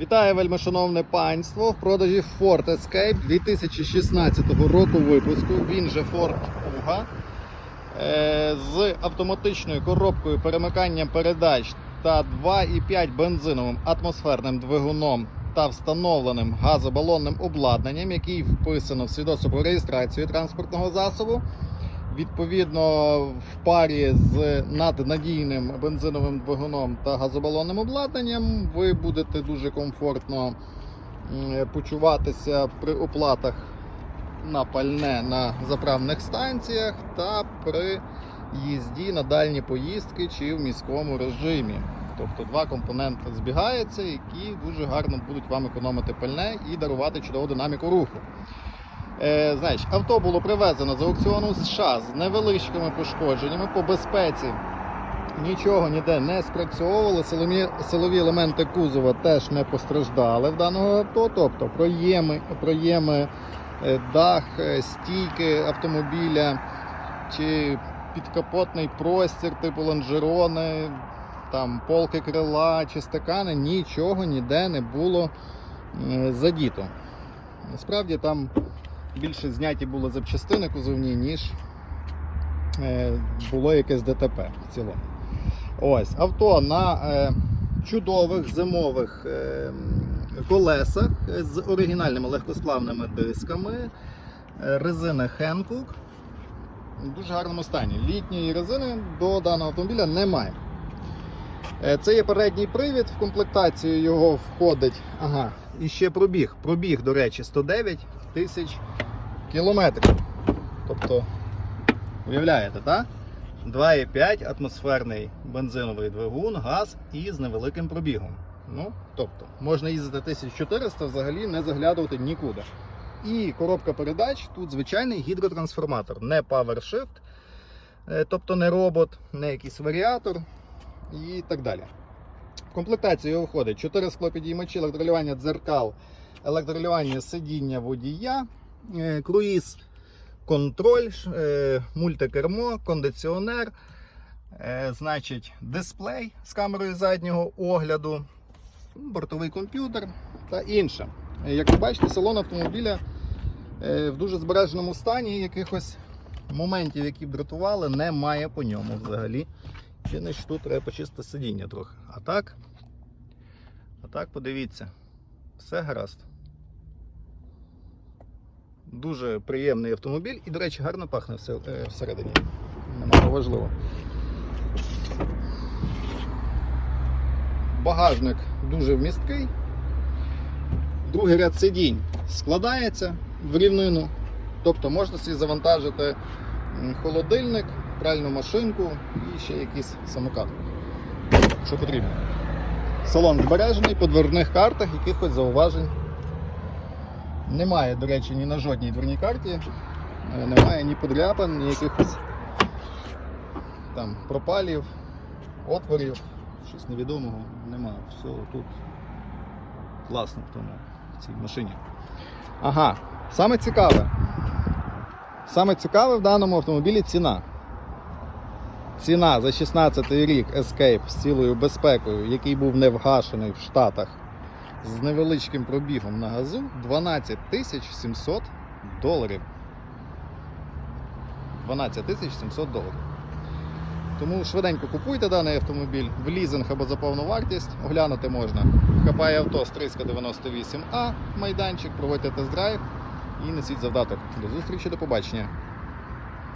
Вітаю, вельмишановне панство! В продажі Ford Escape 2016 року випуску. Він же Ford Kuga е, з автоматичною коробкою перемикання передач та 2,5 бензиновим атмосферним двигуном та встановленим газобалонним обладнанням, який вписано в свідоцтво про реєстрацію транспортного засобу. Відповідно, в парі з наднадійним бензиновим двигуном та газобалонним обладнанням ви будете дуже комфортно почуватися при оплатах на пальне на заправних станціях та при їзді на дальні поїздки чи в міському режимі. Тобто два компоненти збігаються, які дуже гарно будуть вам економити пальне і дарувати чудову динаміку руху. Е, значить, авто було привезено з аукціону США з невеличкими пошкодженнями по безпеці. Нічого ніде не спрацьовувало. Силові, силові елементи кузова теж не постраждали в даного авто. Тобто проєми, проєми е, дах, е, стійки автомобіля чи підкапотний простір, типу лонжерони, там полки крила чи стакани, нічого ніде не було е, задіто. Насправді там більше зняті були запчастини кузовні, ніж е, було якесь ДТП в цілому. Ось, авто на е, чудових зимових е, колесах з оригінальними легкосплавними дисками, резина Hankook. В дуже гарному стані. Літньої резини до даного автомобіля немає. Це є передній привід, в комплектацію його входить. Ага, і ще пробіг. Пробіг, до речі, 109 тисяч кілометрів. Тобто, уявляєте, так? 2,5 атмосферний бензиновий двигун, газ і з невеликим пробігом. Ну, тобто, можна їздити 1400 взагалі не заглядувати нікуди. І коробка передач тут звичайний гідротрансформатор, не PowerShift, е, тобто не робот, не якийсь варіатор і так далі. В комплектацію його входить 4 склопідіймачі, електролювання дзеркал, електролювання сидіння водія, круїз, контроль, е, мультикермо, кондиціонер, е, значить, дисплей з камерою заднього огляду, бортовий комп'ютер та інше. Е, Як ви бачите, салон автомобіля е, в дуже збереженому стані, якихось моментів, які дратували, немає по ньому взагалі. Єдине, що тут треба почистити сидіння трохи. А так, а так, подивіться, все гаразд. Дуже приємний автомобіль і, до речі, гарно пахне е, всередині. Немало важливо. Багажник дуже вмісткий. Другий ряд сидінь складається в рівнину. Тобто можна собі завантажити холодильник, пральну машинку і ще якийсь самокат. Що потрібно. Салон збережений по дверних картах, якихось зауважень немає, до речі, ні на жодній дверній карті. е, Немає ні подряпин, ні якихось там пропалів, отворів, щось невідомого немає. Все тут класно в тому в цій машині. Ага, саме цікаве. Саме цікаве в даному автомобілі ціна. Ціна за 16 рік Escape з цілою безпекою, який був не вгашений в Штатах з невеличким пробігом на газу 12 700 доларів. 12 700 доларів. Тому швиденько купуйте даний автомобіль в лізинг або за повну вартість. Оглянути можна. Хапає авто Стрийська 98А, майданчик, проводьте тест-драйв і несіть завдаток. До зустрічі, до побачення.